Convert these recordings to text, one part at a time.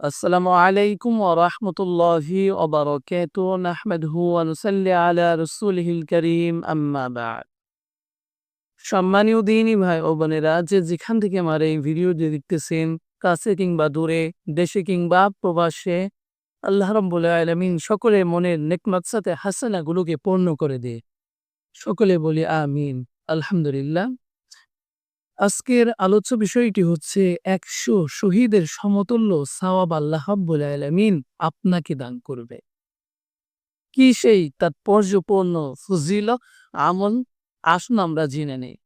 আসসালামু আলাইকুম ওরহমতুল্লাহি ওবরকাত আহমেদহু আনুসাল্লি আলা রসুলহিল করিম। আম্মাবাদ সম্মানীয় দিনী ভাই ও বোনেরা, যে যেখান থেকে আমার এই ভিডিওটি দেখতেছেন, কাছে কিংবা দূরে, দেশে কিংবা প্রবাসে, আল্লাহ রব্বুল আলমিন সকলের মনের নেকমাত নেকমাকসাতে হাসানাগুলোকে পূর্ণ করে দে। সকলে বলি আমিন, আলহামদুলিল্লাহ। আজকের আলোচ্য বিষয়টি হচ্ছে একশো শহীদের সমতুল্য সাওয়াব আল্লাহ রাব্বুল আলামিন আপনাকে দান করবে। কি সেই তাৎপর্যপূর্ণ ফজিল, আমল? আসুন আমরা জেনে নেই।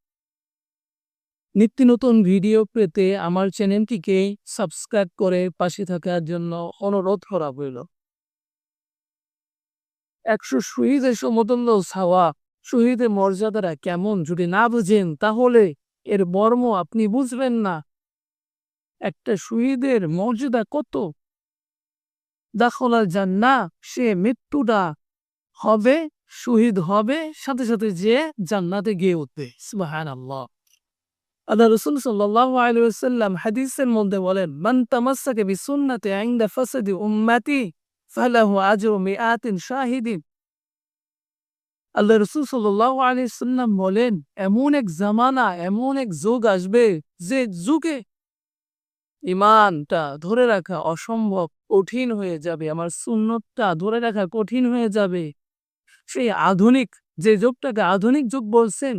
নিত্য নতুন ভিডিও পেতে আমার চ্যানেলটিকে সাবস্ক্রাইব করে পাশে থাকার জন্য অনুরোধ করা হইল। একশো শহীদের সমতুল্য সাওয়া শহীদের মর্যাদাটা কেমন যদি না বুঝেন, তাহলে এর মর্ম আপনি বুঝবেন না। একটা শহীদের মর্যাদা কত? দাখলা যান জান্না সে মৃত্যুটা হবে, শহীদ হবে, সাথে সাথে যে জান্নাতে গিয়ে উঠবে। সুবাহান আল্লাহ আল্লাহ রসুল সাল্লাল্লাহু আলাইহি ওয়াসাল্লাম হাদিসের মধ্যে বলেন, মান তামাসসাকা বিসুন্নতি ইনদা ফাসাদি উম্মতি, ফালাহু আজরু মিআতিন শাহিদিন। আল্লাহ রসুল সাল্লাহ আলি সাল্লাম বলেন, এমন এক জামানা, এমন এক যুগ আসবে যে যুগে ইমানটা ধরে রাখা অসম্ভব কঠিন হয়ে যাবে, আমার সুন্নতটা ধরে রাখা কঠিন হয়ে যাবে। সেই আধুনিক, যে যুগটাকে আধুনিক যুগ বলছেন,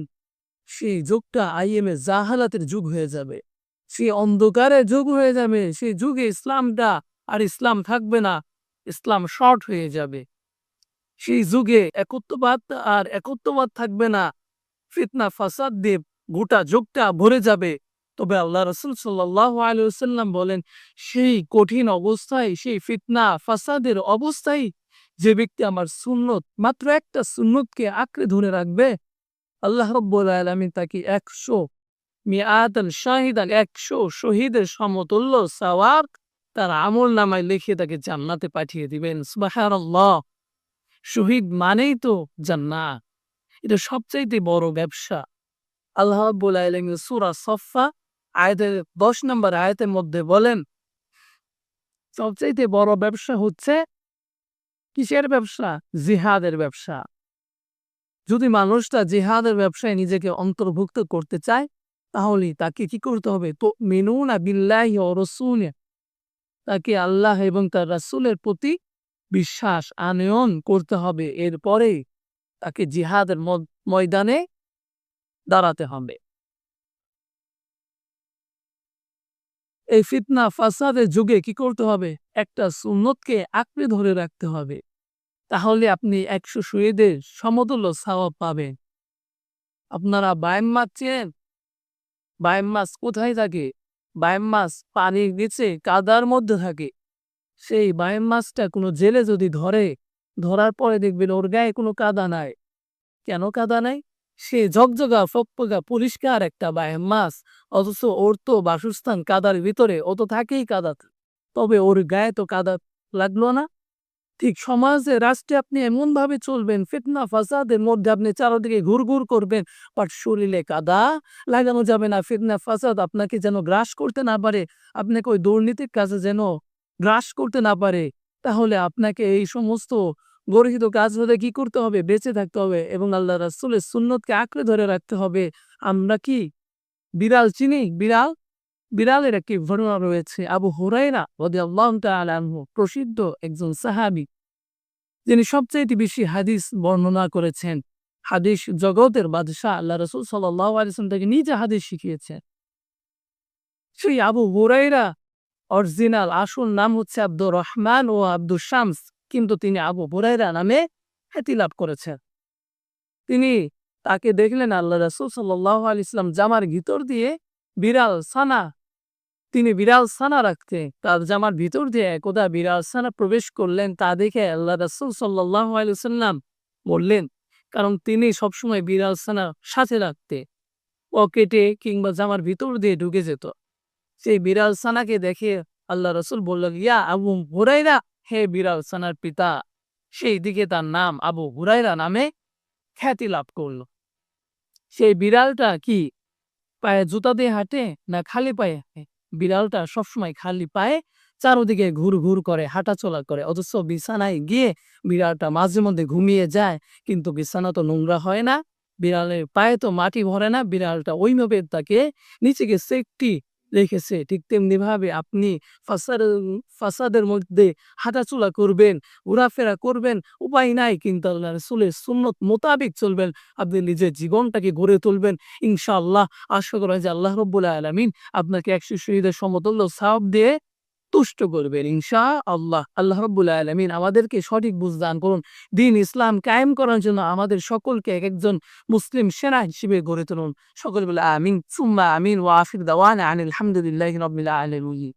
সেই যুগটা আইএমএ জাহালাতের যুগ হয়ে যাবে। সেই অন্ধকারের যুগ হয়ে যাবে, সেই যুগে ইসলামটা আর ইসলাম থাকবে না, ইসলাম শর্ট হয়ে যাবে। সেই যুগে একত্ববাদ আর একত্ববাদ থাকবে না। ফিতনা, ফাসাদ দিয়ে গোটা যুগটা ভরে যাবে। তবে আল্লাহ রসুল সাল্লাহ আলুসাল্লাম বলেন, সেই কঠিন অবস্থায়, সেই ফিতনা, ফাসাদের অবস্থায় যে ব্যক্তি আমার সুন্নত, মাত্র একটা সুন্নতকে আঁকড়ে ধরে রাখবে, আল্লাহ রব্বুল আলমী তাকে একশো মিয়াদাল শাহিদাল একশো শহীদের সমতুল্য সাওয়ার তার আমল নামায় লিখে তাকে জান্নাতে পাঠিয়ে দিবেন। সুবাহ শহীদ মানেই তো জান্নাত। এটা সবচাইতে বড় ব্যবসা। আল্লাহ সুরা সফা আয়তের দশ নম্বর আয়তের মধ্যে বলেন, সবচাইতে বড় ব্যবসা হচ্ছে কিসের ব্যবসা? জিহাদের ব্যবসা। যদি মানুষটা জিহাদের ব্যবসায় নিজেকে অন্তর্ভুক্ত করতে চায়, তাহলে তাকে কি করতে হবে? তো মেনুনা বিল্লাহি ও রসুল তাকে আল্লাহ এবং তার রাসুলের প্রতি বিশ্বাস, আনয়ন করতে হবে। এরপরে তাকে জিহাদের ময়দানে দাঁড়াতে হবে। এই ফিতনা, ফাসাদের যুগে কি করতে হবে? একটা সুন্নতকে আঁকড়ে ধরে রাখতে হবে। তাহলে আপনি একশো শহীদের সমতুল্য সাওয়াব পাবেন। আপনারা বায়াম মাছ চেন বায়াম মাছ কোথায় থাকে? বায়াম মাছ পানির নিচে কাদার মধ্যে থাকে। সেই বায়াম মাছটা কোনো জেলে যদি ধরে, ধরার পরে দেখবেন ওর গায়ে কোনো কাদা নাই। কেন কাদা নাই? সে ঝকঝকা, ফকফকা, পরিষ্কার একটা বায়াম মাছ। অথচ ওর তো বাসস্থান কাদার ভিতরে, ও তো থাকেই কাদা তবে ওর গায়ে তো কাদা লাগল না। ঠিক সমাজে, রাষ্ট্রে আপনি এমনভাবে চলবেন, ফিতনা, ফাসাদের মধ্যে আপনি চারোদিকে ঘুর ঘুর করবেন, বাট শরীরে কাদা লাগানো যাবে না, ফিতনা, ফাসাদ আপনাকে যেন গ্রাস করতে না পারে, আপনাকে ওই দুর্নীতির কাছে যেন গ্রাস করতে না পারে, তাহলে আপনাকে এই সমস্ত গর্হিত কাজ হলে কি করতে হবে? বেঁচে থাকতে হবে এবং আল্লাহ রাসুলের সুন্নতকে আঁকড়ে ধরে রাখতে হবে। আমরা কি বিড়াল চিনি? বিড়াল? বিড়ালের একটি ঘটনা রয়েছে। আবু হুরাইরা ওদি আল্লাহ আলহ প্রসিদ্ধ একজন সাহাবি, যিনি সবচেয়ে বেশি হাদিস বর্ণনা করেছেন। হাদিস জগতের বাদশাহ আল্লাহ রসুল সাল্লাহ আলিয়াম তাকে নিজে হাদিস শিখিয়েছেন। সেই আবু হুরাইরা অরিজিনাল আসল নাম হচ্ছে আব্দুর রহমান ও আব্দুল শামস, কিন্তু তিনি আবু হুরাইরা নামে খ্যাতি লাভ করেছেন। তিনি তাকে দেখলেন আল্লাহ রসুল সাল্লাহ আলি ইসলাম জামার ভিতর দিয়ে বিড়াল সানা, তিনি বিড়াল সানা রাখতে, তার জামার ভিতর দিয়ে একদা বিড়াল সানা প্রবেশ করলেন, তা দেখে আল্লাহ রসুল সাল্লাহ আলসালাম বললেন, কারণ তিনি সবসময় বিড়াল সানা সাথে রাখতে, পকেটে কিংবা জামার ভিতর দিয়ে ঢুকে যেত। সেই বিড়াল সানাকে দেখে আল্লাহ রসুল বলল, ইয়া আবু হুরাইরা হে বিড়াল সানার পিতা। সেই দিকে তার নাম আবু হুরাইরা নামে খ্যাতি লাভ করল। সেই বিড়ালটা কি, পায়ে জুতা দিয়ে হাঁটে না খালি পায়ে হাঁটে? বিড়ালটা সবসময় খালি পায়ে চারোদিকে ঘুর ঘুর করে, হাঁটাচলা করে, অথচ বিছানায় গিয়ে বিড়ালটা মাঝে মধ্যে ঘুমিয়ে যায়, কিন্তু বিছানা তো নোংরা হয় না। বিড়ালের পায়ে তো মাটি ভরে না, বিড়ালটা ওইভাবে তাকে নিচেকে সেফটি রেখেছে। ঠিক তেমনিভাবে আপনি ফাসাদের ফাসাদের মধ্যে হাঁটাচুলা করবেন, ঘোরাফেরা করবেন, উপায় নাই কিন্তু আল্লাহ রসুলের সুন্নত মোতাবেক চলবেন। আপনি নিজের জীবনটাকে গড়ে তুলবেন। ইনশাআল্লাহ, আশা করা যে আল্লাহ রব্বুল আলমিন আপনাকে একশো শহীদের সমতুল্য সাপ দিয়ে তুষ্ট করবেন ইনশা আল্লাহ আল্লাহ রব্বুল আলমিন আমাদেরকে সঠিক বুঝদান করুন। দিন ইসলাম কায়েম করার জন্য আমাদের সকলকে এক একজন মুসলিম সেনা হিসেবে গড়ে তুলুন। সকল বলে আমিন। সুম্মা আমিন ওয়াফির দাওয়ান আনিল আলহামদুলিল্লাহ রবিল্লা আলমী